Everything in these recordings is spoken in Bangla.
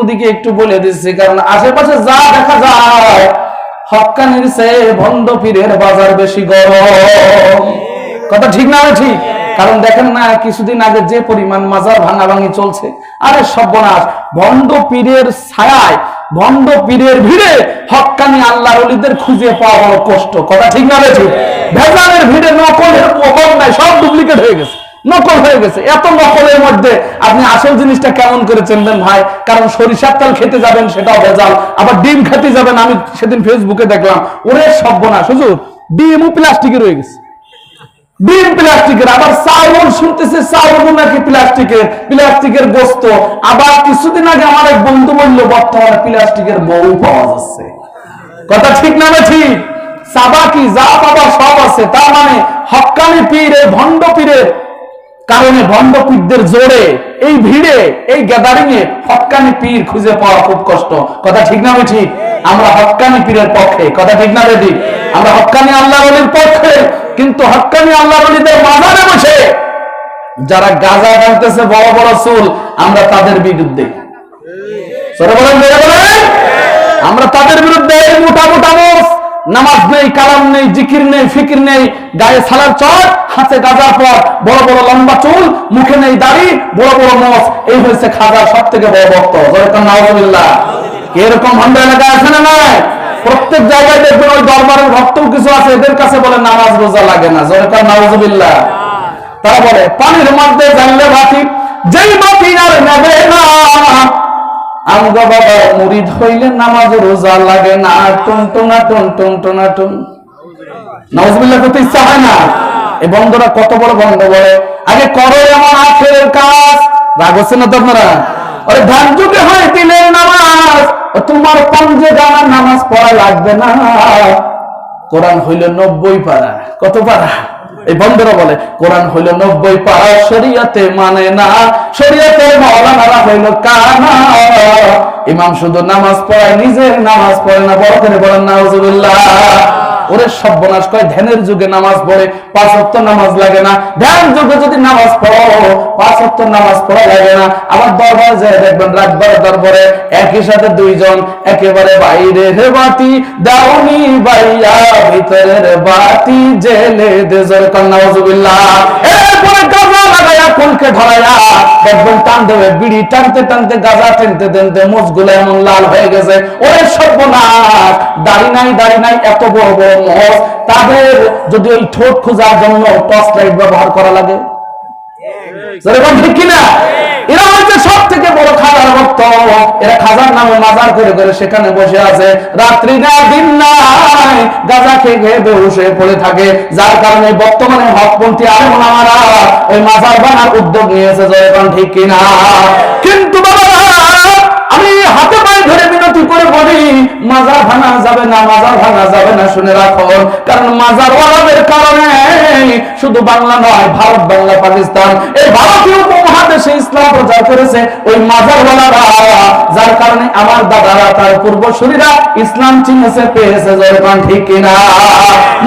ওদিকে একটু বলে দিচ্ছি, কারণ আশেপাশে যা দেখা যায়, হকানির চেয়ে ভণ্ড পীরের বাজার বেশি গরম। কথা ঠিক না ঠিক? কারণ দেখেন না, কিছুদিন আগে যে পরিমাণ মাজার ভাঙা ভাঙি চলছে, আরে সর্বনাশ ভণ্ড পীরের ছায়ায় ভণ্ড পীরের ভিড়ে হকানি আল্লাহ অলিদের খুঁজে পাওয়া কষ্ট। কথা ঠিক না ঠিক? ভেজালের ভিড়ে নকলের নাই, সব ডুপ্লিকেট হয়ে গেছে। নকল হয়ে গেছে। এত নকলের মধ্যে আপনি আসল জিনিসটা কেমন করে চিনবেন ভাই? কারণ সরিষার তেল খেতে যাবেন, সেটাও ভেজাল। আবার ডিম খেতে যাবেন, আমি সেদিন ফেসবুকে দেখলাম, ওরে সর্বনাশ। হুজুর ডিমও প্লাস্টিকের হয়ে গেছে। ডিম প্লাস্টিকের, আবার চাউল শুনতেছে চাউল নাকি প্লাস্টিকের প্লাস্টিকের গোস্ত। আবার কিছুদিন আগে আমার এক বন্ধু বলল, বর্তমানে প্লাস্টিকের বউ পাওয়া যাচ্ছে। কথা ঠিক না না ঠিক? সাবা কি? যা বাবা সব আছে। তার মানে হক্কানি পীর ভণ্ড পীরের কারণে ভণ্ড পীরদের জোরে, এই ভিড়ে, এই গ্যাদারিং এ হক্কানি পীর খুঁজে পাওয়া খুব কষ্ট। কথা ঠিক না ঠিক আমরা হক্কানি পীরের পক্ষে। কথা ঠিক না ঠিক আমরা হক্কানি আল্লাহ বলির পক্ষে, কিন্তু হক্কানি আল্লাহ বলিদের মাজারে বসে। যারা গাজা ভাঙতেছে বড় বড় চুল, আমরা তাদের বিরুদ্ধে। আমরা তাদের বিরুদ্ধে মোটা মোটা নামাজ নেই, কালাম নেই, জিকির নেই, ফিকির নেই, গায়ে সালার চট হাতে গাজার পর, বড় বড় লম্বা চুল, মুখে নেই দাড়ি, বড় বড় মোষ এই হয়েছে খাজার সব থেকে বড় ভক্ত নাউজুবিল্লাহ। এরকম ভান্ডা এলাকা আছে না নাই? প্রত্যেক জায়গায় দেখবেন ওই দরবারের ভক্তও কিছু আছে, এদের কাছে বলে নামাজ রোজা লাগে না। জয়কান নাউজুবিল্লাহ। তারা বলে, পানির মধ্যে জানলে বাতি, যেই বাতি আর নেবে না। আমগো বাবা মুরিদ হইলে নামাজ রোজা লাগে না। করতে ইচ্ছা হয় না? বন্ধরা কত বড় বন্ধ বলে। আগে আখের কাজ। রাগ হচ্ছে না ধান যুগে হয় নামাজ। তোমার পঞ্জে নামাজ পড়া লাগবে না। কোরআন হইল নব্বই পারা। কত পারা? এই বন্ধুরা বলে, কোরআন হইল নব্বই পারা, শরিয়াতে মানে না। শরিয়াতে মৌলানারা হইল কানা। ইমাম শুধু নামাজ পড়ায়, নিজের নামাজ পড়ে না, বড় করে বলেন, নাউজুবিল্লাহ। ওরে সর্বনাশ কয় ধ্যানের যুগে নামাজ পড়ে, পাঁচ অক্ত নামাজ লাগে না। ধ্যান যুগে যদি নামাজ পড়ো, পাঁচ অক্ত নামাজ পড়া লাগে না। আবার দরবার যায় দেখবেন রাখবার দরবারে একই সাথে দুইজন একেবারে বাইরে রে বাতি। দাউনি বাইয়া ভিতরের বাতি, জেলে দেজর কান্না লাগায়া ধরাইয়া বিড়ি টানতে টানতে টানতে টানতে এমন লাল হয়ে গেছে। ওরে সর্বনাশ! দাড়ি নাই দাড়ি নাই, এত বড় বড় তাদের যদি ওই ঠোঁট খোঁজার জন্য টর্চ লাইট ব্যবহার করা লাগে? সেরকম ঠিক কিনা? এরা হচ্ছে থেকে বড় খাজার ভক্ত। এরা খাজার নামে মাজার করে করে সেখানে বসে আছে। রাত্রি না, দিন নাই, গাঁজা খেয়ে খেয়ে বেহুশ পড়ে থাকে। যার কারণে বর্তমানে হকপন্থী আর মারা ওই মাজার বানার উদ্যোগ নিয়েছে জয়গণ ঠিক কিনা। কিন্তু বাবা আমি হাতে পায়ে ধরে বিনতি করে বলি? মাজার ভাঙা যাবে না মাজার ভাঙা যাবে না, শুনে রাখুন কারণ মাজার ওয়ালাদের কারণে শুধু বাংলা নয়, ভারত, বাংলা, পাকিস্তান, এই ভারতীয় উপমহাদেশে ইসলাম প্রচার করেছে ওই মাজার ওয়ালারা। যার কারণে আমার দাদারা, তার পূর্বসূরীরা ইসলাম চিনেছে, পেয়েছে যেরকম ঠিক কিনা?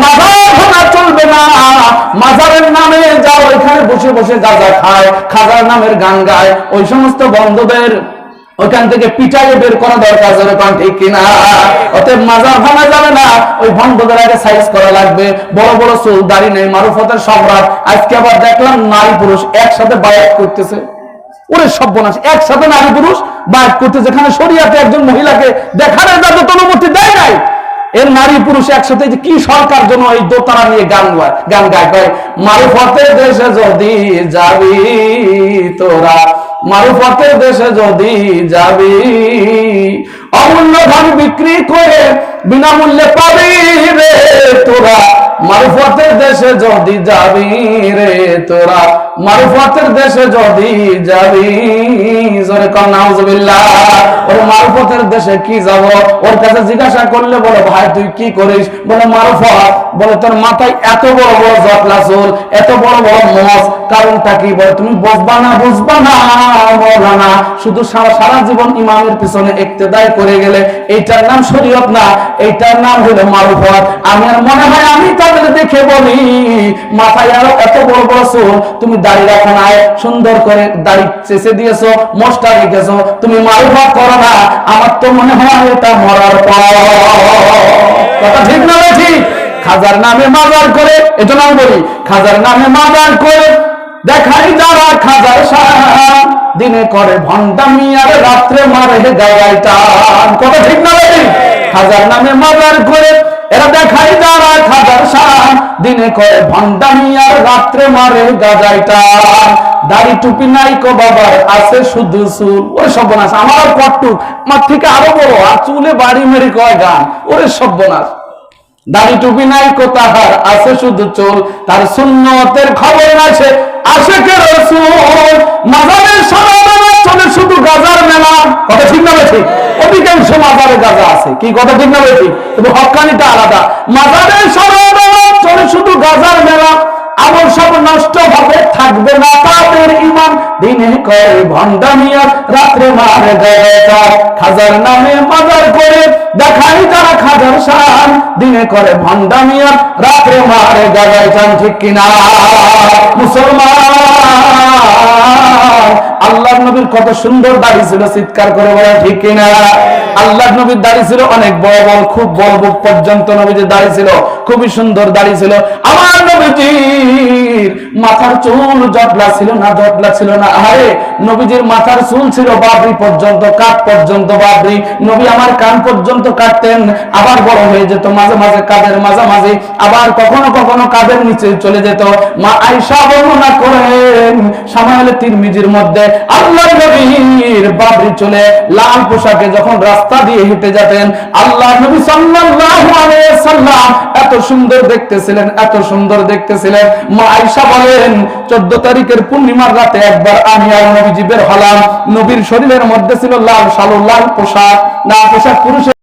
মাজার ভাঙা চলবে না। মাজারের নামে যাও, ওইখানে বসে বসে গাঁজা খায়, খাজার নামের গান গায়। ওই সমস্ত বন্ধুদের ওইখান থেকে পিটাইয়ে বের করা দরকার যেরকম ঠিক কিনা। অতএব মাজার ভাঙা যাবে না, ওই ভণ্ডদের আগে সাইজ করা লাগবে। বড় বড় চুল, দাড়ি নেই, মারুফতের সম্রাট। আজকে আবার দেখলাম নারী পুরুষ একসাথে বায়াত করতেছে। ওরে সর্বনাশ, একসাথে নারী পুরুষ বায়াত করতে যেখানে শরিয়াতে একজন মহিলাকে দেখানোর যাতে অনুমতি দেয় নাই। এর নারী পুরুষ একসাথে যে কি সরকার জন্য এই দোতারা নিয়ে গান গান গায়। মারুফতের দেশে যদি যাবি তোরা মারুফতের দেশে যদি যাবি, অমূল্য ধন বিক্রি করে বিনামূল্যে পাবি রে তোরা। মারুফতের দেশে যদি যাবি রে তোরা মারুফতের দেশে যদি যাবি, জোরে কম নাউজুবিল্লাহ। ওর মারুফতের দেশে কি যাব? ওর কাছে জিজ্ঞাসা করলে বলে, ভাই, তুই কি করিস? বলে, মারুফত। বলে, তোর মাথায় এত বড় বড় জটলা চুল, এত বড় বড় মস। কারণটা কি? বলে, তুমি বসবা না, বুঝবা না না শুধু সারা সারা জীবন ইমামের পিছনে ইক্তেদায় করে গেলে এইটার নাম শরীয়ত না, এইটার নাম হলো মারুফত। আমি আর মনে হয় আমি তাদের দেখে বলি, মাথায় আরও এত বড় বড় চুল, তুমি করে দাড়ি চেষে দিয়েছ খাজার নামে মাজার করে এটা নাম বলি, খাজার নামে মাজার করে দেখাই যারা খাজার দিনে করে ভণ্ডামি আর রাত্রে মারে গায়ে টান। কথা ঠিক না খাজার নামে মাজার করে দেখাই যারা খাজার শাহ দিনে করে ভণ্ডামি আর রাত্রে মারে গাজায় টান দাড়ি টুপি নাই কো বাবার, আছে শুধু চুল। ওরে সর্বনাশ, আমার কটুক আমার থেকে আরও বড়, আর চুলে বাড়ি মেরে কয় গান। ওরে সর্বনাশ। দাড়ি টুপি নাই কো তাহার, আছে শুধু চুল। তার সুন্নতের খবর আছে আসে কে রসুল। মাজারের সমাধানে চলে শুধু গাজার মেলা। কথা ঠিক না ঠিক? অধিকাংশ মাজারে গাজা আছে। কি কথা ঠিক না ঠিক কিন্তু হকানিটা আলাদা। মাজারের চলে শুধু গাজার মেলা। আমল সব নষ্ট হবে, থাকবে না তাদের ইমান দিনে রাত্রে মারে খাজার নামে মাজার করে দেখাই তারা খাজার শান। দিনে করে ভণ্ডামিয়া রাত্রে মারে গাজায় ঠিক কিনা? মুসলমান কত সুন্দর দাড়ি ছিল, চিৎকার করে বলে, ঠিক কিনা আল্লাহ নবীর দাড়ি ছিল অনেক বড় বড়, খুব বড় পর্যন্ত যে দাড়ি ছিল, খুবই সুন্দর দাড়ি ছিল। আমার নবীজির মাথার চুল জটলা ছিল না, জটলা ছিল না। আরে নবীজির মাথার চুল ছিল বাবরি পর্যন্ত, কাঠ পর্যন্ত বাবরি। নবী আমার কান পর্যন্ত কাটতেন, আবার বড় হয়ে যেত, মাঝে মাঝে কাদের মাঝামাঝি, আবার কখনো কখনো কাদের নিচে চলে যেত। মা আয়সা বর্ণনা করেন সামাইল তিরমিজির মধ্যে, আল্লাহ নবীর বাবরি চলে লাল পোশাকে যখন রাস্তা দিয়ে হেঁটে যেতেন, আল্লাহ নবী সাল্লাল্লাহু আলাইহি সাল্লাম এত সুন্দর দেখতেছিলেন, এত সুন্দর দেখতেছিলেন। মা আয়েশা বলেন 14 তারিখের পূর্ণিমার রাতে একবার আমি আর নবীজি বের হলাম। নবীর শরীরের মধ্যে ছিল লাল সালো লাল পোশাক। লাল পোশাক পুরুষের